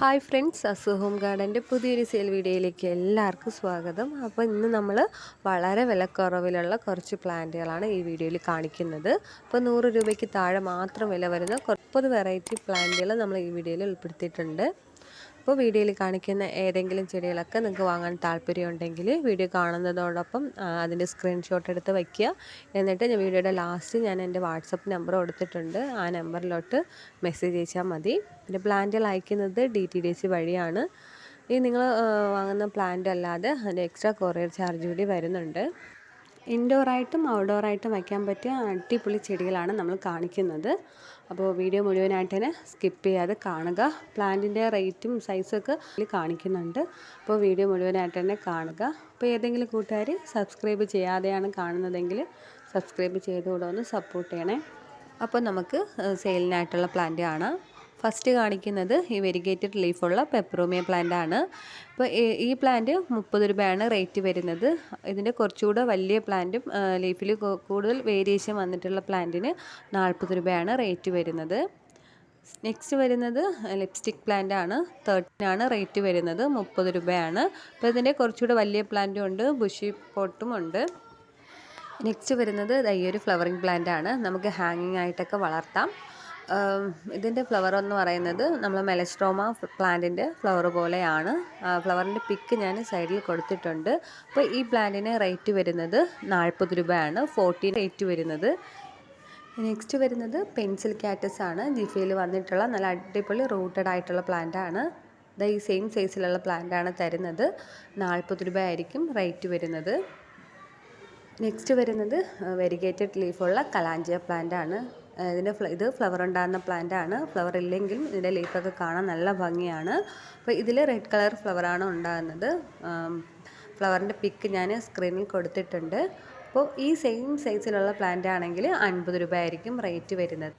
Hi friends Asu home ഗാർഡന്റെ പുതിയൊരു sale വീഡിയോയിലേക്ക് എല്ലാവർക്കും സ്വാഗതം. അപ്പോൾ ഇന്ന് നമ്മൾ വളരെ വിലക്കുറവിലുള്ള കുറച്ച് പ്ലാന്റുകളാണ് ഈ വീഡിയോയിൽ കാണിക്കുന്നത്. അപ്പോൾ നൂറ് രൂപയ്ക്ക് താഴെ മാത്രം വില വരുന്ന മുപ്പത് വെറൈറ്റി പ്ലാന്റുകൾ നമ്മൾ ഈ വീഡിയോയിൽ ഉൾപ്പെടുത്തിയിട്ടുണ്ട്. അപ്പോൾ വീഡിയോയിൽ കാണിക്കുന്ന ഏതെങ്കിലും ചെടികളൊക്കെ നിങ്ങൾക്ക് വാങ്ങാൻ താല്പര്യമുണ്ടെങ്കിൽ വീഡിയോ കാണുന്നതോടൊപ്പം അതിന്റെ സ്ക്രീൻഷോട്ട് എടുത്ത് വയ്ക്കുക എന്നിട്ട് ഞാൻ വീഡിയോയുടെ ലാസ്റ്റ് ഞാൻ എന്റെ വാട്സപ്പ് നമ്പർ കൊടുത്തിട്ടുണ്ട്. ആ നമ്പറിലോട്ട് മെസ്സേജ് അയച്ചാൽ മതി. പിന്നെ പ്ലാന്റുകൾ അയക്കുന്നത് ഡി ടി ഡി വഴിയാണ്. ഈ നിങ്ങൾ വാങ്ങുന്ന പ്ലാന്റ് അല്ലാതെ അതിന്റെ എക്സ്ട്രാ കൊറിയർ ചാർജ് കൂടി വരുന്നുണ്ട്. ഇൻഡോറായിട്ടും ഔട്ട്ഡോറായിട്ടും വയ്ക്കാൻ പറ്റിയ അടിപൊളി ചെടികളാണ് നമ്മൾ കാണിക്കുന്നത്. അപ്പോൾ വീഡിയോ മുഴുവനായിട്ട് തന്നെ സ്കിപ്പ് ചെയ്യാതെ കാണുക. പ്ലാന്റിന്റെ റേറ്റും സൈസൊക്കെ കാണിക്കുന്നുണ്ട്. അപ്പോൾ വീഡിയോ മുഴുവനായിട്ട് തന്നെ കാണുക. അപ്പോൾ ഏതെങ്കിലും കൂട്ടുകാർ സബ്സ്ക്രൈബ് ചെയ്യാതെയാണ് കാണുന്നതെങ്കിൽ സബ്സ്ക്രൈബ് ചെയ്തുകൂടെ ഒന്ന് സപ്പോർട്ട് ചെയ്യണേ. അപ്പോൾ നമുക്ക് സെയിലിനായിട്ടുള്ള പ്ലാന്റ് കാണാം. ഫസ്റ്റ് കാണിക്കുന്നത് ഈ വെരിഗേറ്റഡ് ലീഫുള്ള പെപ്പറോമിയ പ്ലാന്റ് ആണ്. അപ്പോൾ ഈ- പ്ലാന്റ് മുപ്പത് രൂപയാണ് റേറ്റ് വരുന്നത്. ഇതിന്റെ കുറച്ചുകൂടെ വലിയ പ്ലാന്റും ലീഫിൽ കൂടുതൽ വേരിയേഷൻ വന്നിട്ടുള്ള പ്ലാന്റിന് നാൽപ്പത് രൂപയാണ് റേറ്റ് വരുന്നത്. നെക്സ്റ്റ് വരുന്നത് ലിപ്സ്റ്റിക് പ്ലാന്റ് ആണ്. തേർട്ടീനാണ് റേറ്റ് വരുന്നത് മുപ്പത് രൂപയാണ് അപ്പോൾ ഇതിന്റെ കുറച്ചുകൂടെ വലിയ പ്ലാന്റും ഉണ്ട് ബുഷി പോട്ടും ഉണ്ട്. നെക്സ്റ്റ് വരുന്നത് ഈ ഒരു ഫ്ലവറിങ് പ്ലാന്റ് ആണ്. നമുക്ക് ഹാങ്ങിങ് ആയിട്ടൊക്കെ വളർത്താം. ഇതിന്റെ ഫ്ലവർ എന്ന് പറയുന്നത് നമ്മൾ മെലസ്ട്രോമ പ്ലാന്റിന്റെ ഫ്ലവർ പോലെയാണ്. ഫ്ലവറിന്റെ പിക്ക് ഞാൻ സൈഡിൽ കൊടുത്തിട്ടുണ്ട്. അപ്പോൾ ഈ പ്ലാന്റിന് റേറ്റ് വരുന്നത് നാൽപ്പത് രൂപയാണ്. ഫോർട്ടീൻ റേറ്റ് വരുന്നത്. നെക്സ്റ്റ് വരുന്നത് പെൻസിൽ കാറ്റസ് ആണ്. ജിഫയിൽ വന്നിട്ടുള്ള നല്ല അടിപൊളി റൂട്ടഡ് ആയിട്ടുള്ള പ്ലാന്റ് ആണ്. ദാ ഈ സെയിം സൈസിലുള്ള പ്ലാന്റ് ആണ് തരുന്നത്. നാൽപ്പത് രൂപ ആയിരിക്കും റേറ്റ് വരുന്നത് നെക്സ്റ്റ് വരുന്നത് വെരിഗേറ്റഡ് ലീഫുള്ള കലാഞ്ചിയ പ്ലാന്റ് ആണ്. ഇതിന്റെ ഇത് ഫ്ലവർ ഉണ്ടാകുന്ന പ്ലാന്റ് ആണ്. ഫ്ലവർ ഇല്ലെങ്കിലും ഇതിന്റെ ലീഫൊക്കെ കാണാൻ നല്ല ഭംഗിയാണ്. അപ്പോൾ ഇതിൽ റെഡ് കളർ ഫ്ലവറാണ് ഉണ്ടാകുന്നത്. ഫ്ലവറിന്റെ പിക്ക് ഞാൻ സ്ക്രീനിൽ കൊടുത്തിട്ടുണ്ട്. അപ്പോൾ ഈ സെയിം സൈസിലുള്ള പ്ലാന്റ് ആണെങ്കിൽ അൻപത് രൂപ ആയിരിക്കും റേറ്റ് വരുന്നത്.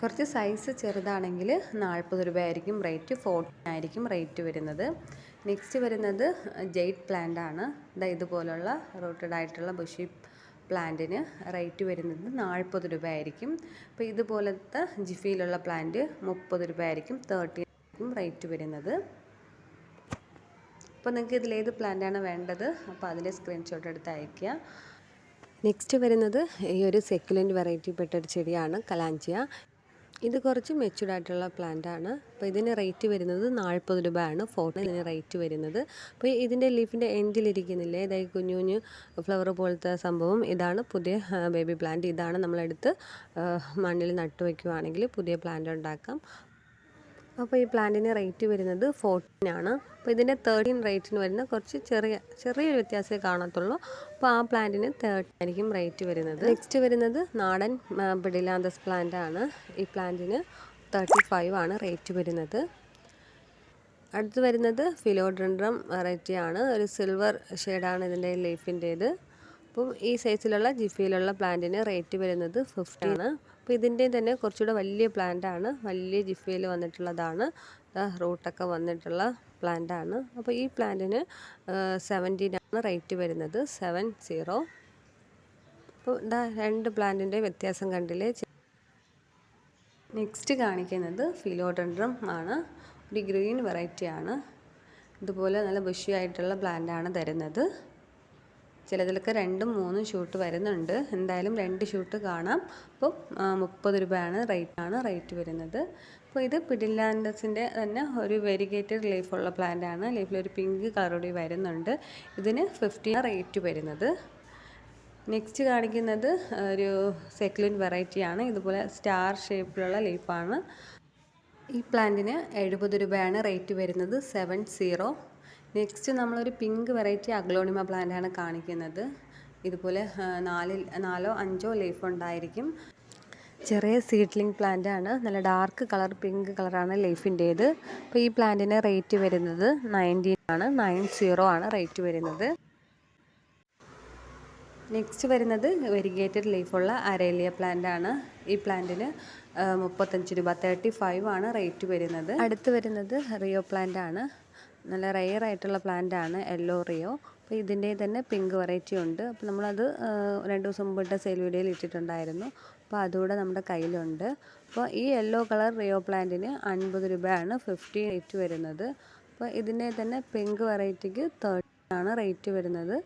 കുറച്ച് സൈസ് ചെറുതാണെങ്കിൽ നാൽപ്പത് രൂപ ആയിരിക്കും റേറ്റ് ഫോർട്ടീൻ ആയിരിക്കും റേറ്റ് വരുന്നത്. നെക്സ്റ്റ് വരുന്നത് ജെയ്റ്റ് പ്ലാന്റ് ആണ്. ഇതാ ഇതുപോലുള്ള റൂട്ടഡ് ആയിട്ടുള്ള ബുഷി പ്ലാന്റിന് റേറ്റ് വരുന്നത് നാൽപ്പത് രൂപ ആയിരിക്കും അപ്പോൾ ഇതുപോലത്തെ ജിഫിയിലുള്ള പ്ലാന്റ് മുപ്പത് രൂപ ആയിരിക്കും തേർട്ടി റേറ്റ് വരുന്നത്. അപ്പോൾ നിങ്ങൾക്ക് ഇതിലേത് പ്ലാന്റാണ് വേണ്ടത്? അപ്പോൾ അതിന്റെ സ്ക്രീൻഷോട്ട് എടുത്ത് അയയ്ക്കുക. നെക്സ്റ്റ് വരുന്നത് ഈ ഒരു സെക്കുലന്റ് വെറൈറ്റി പെട്ട ഒരു ചെടിയാണ് കലാഞ്ചിയ. ഇത് കുറച്ച് മെച്യൂർഡ് ആയിട്ടുള്ള പ്ലാന്റ് ആണ്. അപ്പോൾ ഇതിന് റേറ്റ് വരുന്നത് നാൽപ്പത് രൂപയാണ്. ഫോട്ടോ ഇതിന് റേറ്റ് വരുന്നത്. അപ്പോൾ ഇതിന്റെ ലീഫിന്റെ എൻഡിലിരിക്കുന്നില്ലേ ഇതായി കുഞ്ഞു കുഞ്ഞു ഫ്ലവർ പോലത്തെ സംഭവം ഇതാണ് പുതിയ ബേബി പ്ലാന്റ് ഇതാണ് നമ്മളെടുത്ത് മണ്ണിൽ നട്ടു വയ്ക്കുവാണെങ്കിൽ പുതിയ പ്ലാന്റ് ഉണ്ടാക്കാം. അപ്പോൾ ഈ പ്ലാന്റിന് റേറ്റ് വരുന്നത് ഫോർട്ടീൻ ആണ്. അപ്പോൾ ഇതിന്റെ തേർട്ടീൻ റേറ്റിന് വരുന്ന കുറച്ച് ചെറിയ ചെറിയൊരു വ്യത്യാസമേ കാണത്തുള്ളൂ. അപ്പോൾ ആ പ്ലാന്റിന് തേർട്ടീൻ ആയിരിക്കും റേറ്റ് വരുന്നത്. നെക്സ്റ്റ് വരുന്നത് നാടൻ ബിഡിലാന്തസ് പ്ലാന്റ് ആണ്. ഈ പ്ലാന്റിന് തേർട്ടി ഫൈവ് ആണ് റേറ്റ് വരുന്നത്. അടുത്ത് വരുന്നത് ഫിലോഡ്രൻഡ്രം വെറൈറ്റി ആണ്. ഒരു സിൽവർ ഷെയ്ഡാണ് ഇതിന്റെ ലീഫിന്റേത് അപ്പം ഈ സൈസിലുള്ള ജിഫിയിലുള്ള പ്ലാന്റിന് റേറ്റ് വരുന്നത് ഫിഫ്റ്റി ആണ്. അപ്പോൾ ഇതിന്റെ തന്നെ കുറച്ചുകൂടെ വലിയ പ്ലാന്റാണ്. വലിയ ജിഫയിൽ വന്നിട്ടുള്ളതാണ്. റൂട്ടൊക്കെ വന്നിട്ടുള്ള പ്ലാന്റാണ്. അപ്പോൾ ഈ പ്ലാന്റിന് സെവന്റീനാണ് റേറ്റ് വരുന്നത്. സെവൻ സീറോ അപ്പോൾ ഇതാ രണ്ട് പ്ലാന്റിന്റെ വ്യത്യാസം കണ്ടില്ലേ? നെക്സ്റ്റ് കാണിക്കുന്നത് ഫിലോഡൻഡ്രം ആണ്. ഒരു ഗ്രീൻ വെറൈറ്റിയാണ്. ഇതുപോലെ നല്ല ബുഷിയായിട്ടുള്ള പ്ലാന്റാണ് തരുന്നത്. ചിലതിലൊക്കെ രണ്ടും മൂന്നും ഷൂട്ട് വരുന്നുണ്ട്. എന്തായാലും രണ്ട് ഷൂട്ട് കാണാം. അപ്പോൾ മുപ്പത് രൂപയാണ് റേറ്റ് ആണ് റേറ്റ് വരുന്നത്. അപ്പോൾ ഇത് പിഡിലാൻഡസിന്റെ തന്നെ ഒരു വെരിഗേറ്റഡ് ലീഫുള്ള പ്ലാന്റ് ആണ് ലീഫിൽ ഒരു പിങ്ക് കളർ കൂടി വരുന്നുണ്ട്. ഇതിന് ഫിഫ്റ്റി റേറ്റ് വരുന്നത്. നെക്സ്റ്റ് കാണിക്കുന്നത് ഒരു സെക്ലിൻ വെറൈറ്റിയാണ്. ഇതുപോലെ സ്റ്റാർ ഷേപ്പിലുള്ള ലീഫാണ്. ഈ പ്ലാന്റിന് എഴുപത് രൂപയാണ് റേറ്റ് വരുന്നത്. Seven zero. നെക്സ്റ്റ് നമ്മളൊരു പിങ്ക് വെറൈറ്റി അഗ്ലോണിമ പ്ലാന്റ് ആണ് കാണിക്കുന്നത്. ഇതുപോലെ നാലിൽ നാലോ അഞ്ചോ ലീഫ് ഉണ്ടായിരിക്കും. ചെറിയ സീഡ്ലിംഗ് പ്ലാന്റ് ആണ്. നല്ല ഡാർക്ക് കളർ പിങ്ക് കളറാണ് ലീഫിന്റേത് അപ്പോൾ ഈ പ്ലാന്റിന് റേറ്റ് വരുന്നത് നയന്റീൻ ആണ്. നയൻ സീറോ ആണ് റേറ്റ് വരുന്നത്. നെക്സ്റ്റ് വരുന്നത് വെരിഗേറ്റഡ് ലീഫുള്ള അരേലിയ പ്ലാന്റ് ആണ്. ഈ പ്ലാന്റിന് മുപ്പത്തഞ്ച് രൂപ തേർട്ടി ഫൈവ് ആണ് റേറ്റ് വരുന്നത്. അടുത്ത് വരുന്നത് റിയോ പ്ലാന്റ് ആണ്. നല്ല റെയർ ആയിട്ടുള്ള പ്ലാന്റ് ആണ് യെല്ലോ റിയോ അപ്പോൾ ഇതിന്റെ തന്നെ പിങ്ക് വെറൈറ്റി ഉണ്ട്. അപ്പോൾ നമ്മളത് രണ്ട് ദിവസം മുമ്പിട്ട സെയിൽ വീഡിയോയിൽ ഇട്ടിട്ടുണ്ടായിരുന്നു. അപ്പോൾ അതുകൂടെ നമ്മുടെ കയ്യിലുണ്ട്. അപ്പോൾ ഈ യെല്ലോ കളർ റിയോ പ്ലാന്റിന് അൻപത് രൂപയാണ് ഫിഫ്റ്റി റേറ്റ് വരുന്നത്. അപ്പോൾ ഇതിന്റെ തന്നെ പിങ്ക് വെറൈറ്റിക്ക് തേർട്ടി ആണ് റേറ്റ് വരുന്നത്.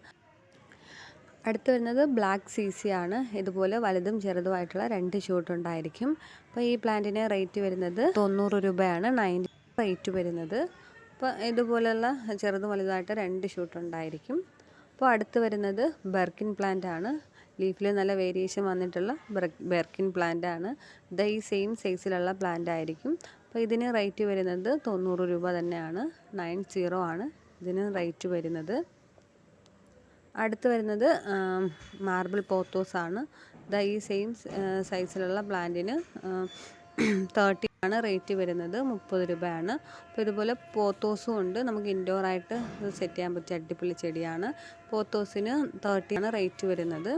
അടുത്ത് വരുന്നത് ബ്ലാക്ക് സി സി ആണ്. ഇതുപോലെ വലുതും ചെറുതുമായിട്ടുള്ള രണ്ട് ഷൂട്ട് ഉണ്ടായിരിക്കും. അപ്പോൾ ഈ പ്ലാന്റിന് റേറ്റ് വരുന്നത് തൊണ്ണൂറ് രൂപയാണ്. നയന്റി റേറ്റ് വരുന്നത്. അപ്പോൾ ഇതുപോലെയുള്ള ചെറുതും വലുതായിട്ട് രണ്ട് ഷൂട്ട് ഉണ്ടായിരിക്കും. അപ്പോൾ അടുത്ത് വരുന്നത് ബെർക്കിൻ പ്ലാന്റ് ആണ്. ലീഫിൽ നല്ല വേരിയേഷൻ വന്നിട്ടുള്ള ബെർക്കിൻ പ്ലാന്റ് ആണ്. ഇത് ഈ സെയിം സൈസിലുള്ള പ്ലാന്റ് ആയിരിക്കും. അപ്പോൾ ഇതിന് റേറ്റ് വരുന്നത് തൊണ്ണൂറ് രൂപ തന്നെയാണ്. നയൻ സീറോ ആണ് ഇതിന് റേറ്റ് വരുന്നത്. അടുത്ത് വരുന്നത് മാർബിൾ പോത്തോസ് ആണ്. ഈ സെയിം സൈസിലുള്ള പ്ലാന്റിന് തേർട്ടി ആണ് റേറ്റ് വരുന്നത് മുപ്പത് രൂപയാണ്. അപ്പോൾ ഇതുപോലെ പോത്തോസും ഉണ്ട്. നമുക്ക് ഇൻഡോർ ആയിട്ട് സെറ്റ് ചെയ്യാൻ പറ്റിയ അടിപൊളി ചെടിയാണ്. പോത്തോസിന് തേർട്ടി ആണ് റേറ്റ് വരുന്നത്.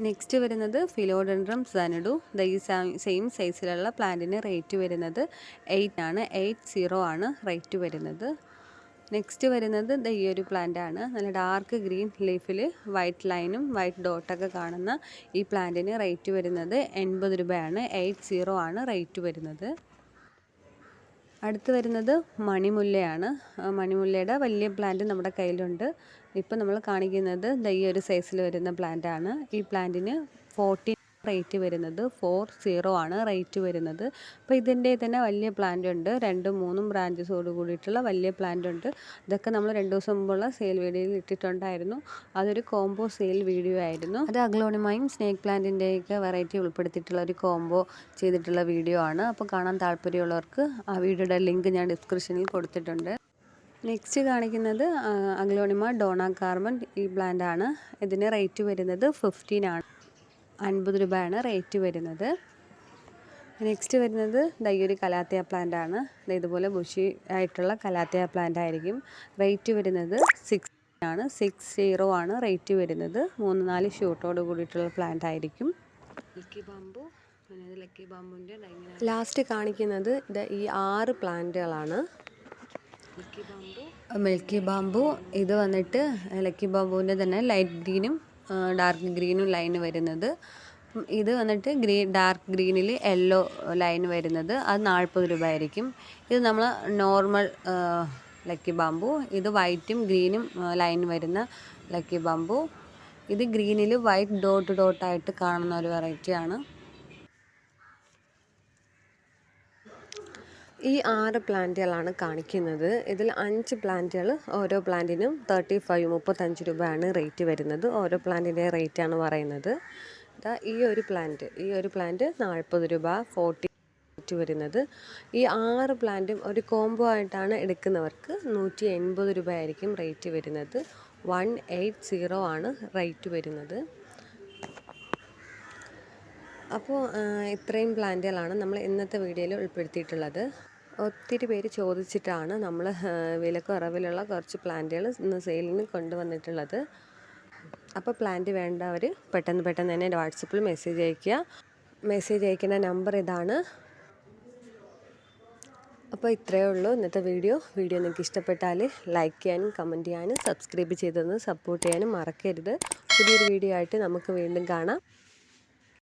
നെക്സ്റ്റ് വരുന്നത് ഫിലോഡൻഡ്രം സനഡു ദ ഈ സെയിം സൈസിലുള്ള പ്ലാന്റിന് റേറ്റ് വരുന്നത് എയ്റ്റ് ആണ്. എയ്റ്റ് സീറോ ആണ് റേറ്റ് വരുന്നത്. നെക്സ്റ്റ് വരുന്നത് ഈ ഒരു പ്ലാന്റ് ആണ്. നല്ല ഡാർക്ക് ഗ്രീൻ ലീഫിൽ വൈറ്റ് ലൈനും വൈറ്റ് ഡോട്ടൊക്കെ കാണുന്ന ഈ പ്ലാന്റിന് റേറ്റ് വരുന്നത് എൺപത് രൂപയാണ്. എയ്റ്റ് സീറോ ആണ് റേറ്റ് വരുന്നത്. അടുത്ത് വരുന്നത് മണിമുല്ലയാണ്. മണിമുല്ലയുടെ വലിയ പ്ലാന്റ് നമ്മുടെ കയ്യിലുണ്ട്. ഇപ്പം നമ്മൾ കാണിക്കുന്നത് ദ ഈ ഒരു സൈസിൽ വരുന്ന പ്ലാന്റ് ആണ്. ഈ പ്ലാന്റിന് ഫോർട്ടീൻ റേറ്റ് വരുന്നത് ഫോർ സീറോ ആണ് റേറ്റ് വരുന്നത്. അപ്പോൾ ഇതിന്റെ തന്നെ വലിയ പ്ലാന്റ് ഉണ്ട്. രണ്ടും മൂന്നും ബ്രാഞ്ചസോട് കൂടിയിട്ടുള്ള വലിയ പ്ലാന്റ് ഉണ്ട്. ഇതൊക്കെ നമ്മൾ രണ്ട് ദിവസം മുമ്പുള്ള സെയിൽ വീഡിയോയിൽ ഇട്ടിട്ടുണ്ടായിരുന്നു. അതൊരു കോംബോ സെയിൽ വീഡിയോ ആയിരുന്നു. അത് അഗ്ലോണിമയും സ്നേക്ക് പ്ലാന്റിന്റെയൊക്കെ വെറൈറ്റി ഉൾപ്പെടുത്തിയിട്ടുള്ള ഒരു കോംബോ ചെയ്തിട്ടുള്ള വീഡിയോ ആണ്. അപ്പോൾ കാണാൻ താല്പര്യമുള്ളവർക്ക് ആ വീഡിയോയുടെ ലിങ്ക് ഞാൻ ഡിസ്ക്രിപ്ഷനിൽ കൊടുത്തിട്ടുണ്ട്. നെക്സ്റ്റ് കാണിക്കുന്നത് അഗ്ലോണിമ ഡോണ കാർബൺ ഈ പ്ലാന്റ് ആണ് ഇതിന് റേറ്റ് വരുന്നത് ഫിഫ്റ്റീൻ ആണ്. അൻപത് രൂപയാണ് റേറ്റ് വരുന്നത്. നെക്സ്റ്റ് വരുന്നത് ദയ്യൊരു കലാത്തിയ പ്ലാന്റ് ആണ്. ഇതുപോലെ ബുഷി ആയിട്ടുള്ള കലാത്തിയ പ്ലാന്റ് ആയിരിക്കും. റേറ്റ് വരുന്നത് സിക്സ് ആണ്. സിക്സ് സീറോ ആണ് റേറ്റ് വരുന്നത്. മൂന്ന് നാല് ഷൂട്ടോട് കൂടിയിട്ടുള്ള പ്ലാന്റ് ആയിരിക്കും. ലക്കി ബാമ്പു ലക്കി ബാമ്പുവിന്റെ ലാസ്റ്റ് കാണിക്കുന്നത് ഇത് ഈ ആറ് പ്ലാന്റുകളാണ് മിൽക്കി ബാമ്പു ഇത് വന്നിട്ട് ലക്കി ബാമ്പുവിന്റെ തന്നെ ലൈറ്റ് ഗ്രീനും ഡാർക്ക് ഗ്രീനും ലൈൻ വരുന്നത്. ഇത് വന്നിട്ട് ഗ്രീൻ ഡാർക്ക് ഗ്രീനിൽ യെല്ലോ ലൈൻ വരുന്നത്. അത് നാൽപ്പത് രൂപ ആയിരിക്കും ഇത് നമ്മൾ നോർമൽ ലക്കി ബാമ്പു ഇത് വൈറ്റും ഗ്രീനും ലൈൻ വരുന്ന ലക്കി ബാമ്പു ഇത് ഗ്രീനിൽ വൈറ്റ് ഡോട്ട് ഡോട്ടായിട്ട് കാണുന്ന ഒരു വെറൈറ്റിയാണ് ഈ ആറ് പ്ലാന്റുകളാണ് കാണിക്കുന്നത്. ഇതിൽ അഞ്ച് പ്ലാന്റുകൾ ഓരോ പ്ലാന്റിനും തേർട്ടി ഫൈവ് മുപ്പത്തഞ്ച് രൂപയാണ് റേറ്റ് വരുന്നത്. ഓരോ പ്ലാന്റിന്റെ റേറ്റാണ് പറയുന്നത്. ഇതാ ഈ ഒരു പ്ലാന്റ് ഈ ഒരു പ്ലാന്റ് നാൽപ്പത് രൂപ ഫോർട്ടി റേറ്റ് വരുന്നത്. ഈ ആറ് പ്ലാന്റും ഒരു കോംബോ ആയിട്ടാണ് എടുക്കുന്നവർക്ക് നൂറ്റി എൺപത് രൂപ ആയിരിക്കും റേറ്റ് വരുന്നത്. വൺ എയ്റ്റ് സീറോ ആണ് റേറ്റ് വരുന്നത്. അപ്പോൾ ഇത്രയും പ്ലാന്റുകളാണ് നമ്മൾ ഇന്നത്തെ വീഡിയോയിൽ ഉൾപ്പെടുത്തിയിട്ടുള്ളത്. ഒത്തിരി പേര് ചോദിച്ചിട്ടാണ് നമ്മൾ വിലക്കുറവിലുള്ള കുറച്ച് പ്ലാന്റുകൾ ഇന്ന് സെയിലിന് കൊണ്ടുവന്നിട്ടുള്ളത്. അപ്പോൾ പ്ലാന്റ് വേണ്ടവർ പെട്ടെന്ന് പെട്ടെന്ന് തന്നെ വാട്സപ്പിൽ മെസ്സേജ് അയക്കുക മെസ്സേജ് അയക്കുന്ന നമ്പർ ഇതാണ്. അപ്പോൾ ഇത്രയേ ഉള്ളൂ ഇന്നത്തെ വീഡിയോ. വീഡിയോ നിങ്ങൾക്ക് ഇഷ്ടപ്പെട്ടാൽ ലൈക്ക് ചെയ്യാനും കമന്റ് ചെയ്യാനും സബ്സ്ക്രൈബ് ചെയ്തൊന്ന് സപ്പോർട്ട് ചെയ്യാനും മറക്കരുത്. പുതിയൊരു വീഡിയോ ആയിട്ട് നമുക്ക് വീണ്ടും കാണാം.